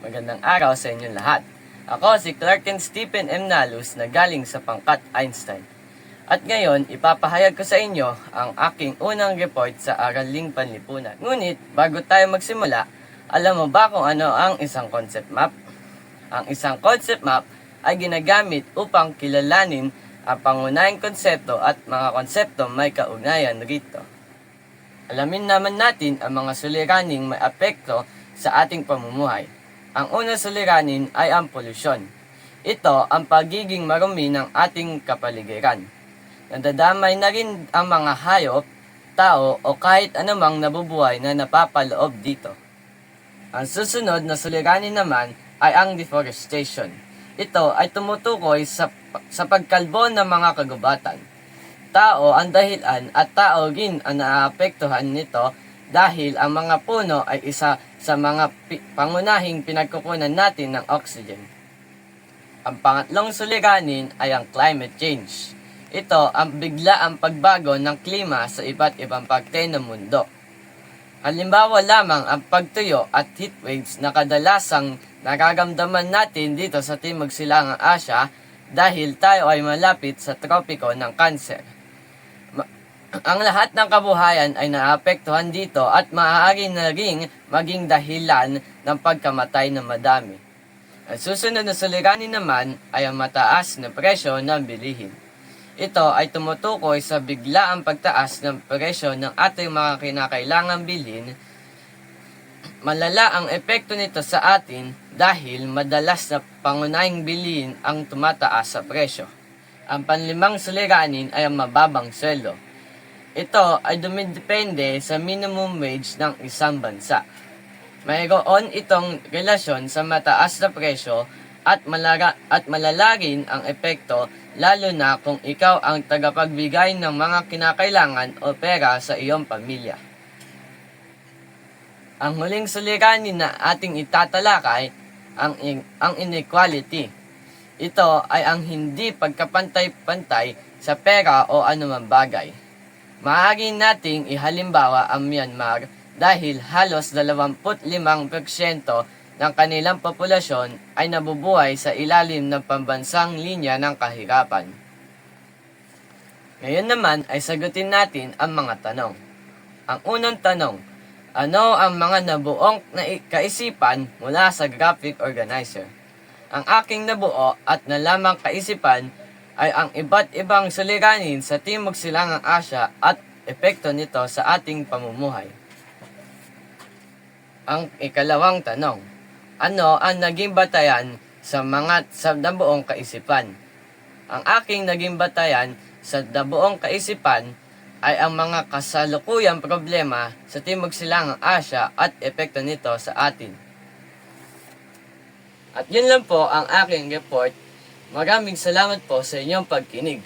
Magandang araw sa inyong lahat. Ako si Clarken Stephen M. Nalus na galing sa pangkat Einstein. At ngayon, ipapahayag ko sa inyo ang aking unang report sa Araling Panlipunan. Ngunit, bago tayo magsimula, alam mo ba kung ano ang isang concept map? Ang isang concept map ay ginagamit upang kilalanin ang pangunahing konsepto at mga konsepto may kaugnayan rito. Alamin naman natin ang mga suliraning may apekto sa ating pamumuhay. Ang unang suliranin ay ang polusyon. Ito ang pagiging marumi ng ating kapaligiran. Nadadamay na rin ang mga hayop, tao o kahit anumang nabubuhay na napapaloob dito. Ang susunod na suliranin naman ay ang deforestation. Ito ay tumutukoy sa, sa pagkalbo ng mga kagubatan. Tao ang dahilan at tao rin ang naapektuhan nito dahil ang mga puno ay isa sa mga pi- pangunahing pinagkukunan natin ng oxygen. Ang pangatlong suliranin ay ang climate change. Ito ang biglaang pagbago ng klima sa iba't ibang parte ng mundo. Halimbawa lamang ang pagtuyo at heat waves na kadalasang nararamdaman natin dito sa Timog Silangang Asya dahil tayo ay malapit sa tropiko ng kanser. Ang lahat ng kabuhayan ay naapektuhan dito at maaari na ring maging dahilan ng pagkamatay ng madami. Ang susunod na suliranin naman ay ang mataas na presyo ng bilihin. Ito ay tumutukoy sa biglaang pagtaas ng presyo ng ating mga kinakailangang bilhin. Malala ang epekto nito sa atin dahil madalas na pangunahing bilhin ang tumataas sa presyo. Ang panlimang suliranin ay ang mababang sweldo. Ito ay dumidepende sa minimum wage ng isang bansa. Mayroon itong relasyon sa mataas na presyo at, malaga, at malala rin ang epekto lalo na kung ikaw ang tagapagbigay ng mga kinakailangan o pera sa iyong pamilya. Ang huling suliranin na ating itatalakay ang, in- ang inequality. Ito ay ang hindi pagkapantay-pantay sa pera o anumang bagay. Maaari nating ihalimbawa ang Myanmar dahil halos 25% ng kanilang populasyon ay nabubuhay sa ilalim ng pambansang linya ng kahirapan. Ngayon naman ay sagutin natin ang mga tanong. Ang unang tanong, ano ang mga nabuong na kaisipan mula sa graphic organizer? Ang aking nabuo at nalamang kaisipan ay ang iba't ibang suliranin sa Timog Silangang Asya at epekto nito sa ating pamumuhay. Ang ikalawang tanong, ano ang naging batayan sa mga sa nabuong kaisipan? Ang aking naging batayan sa nabuong kaisipan ay ang mga kasalukuyang problema sa Timog Silangang Asya at epekto nito sa atin. At yun lang po ang aking report. Maraming salamat po sa inyong pagkinig.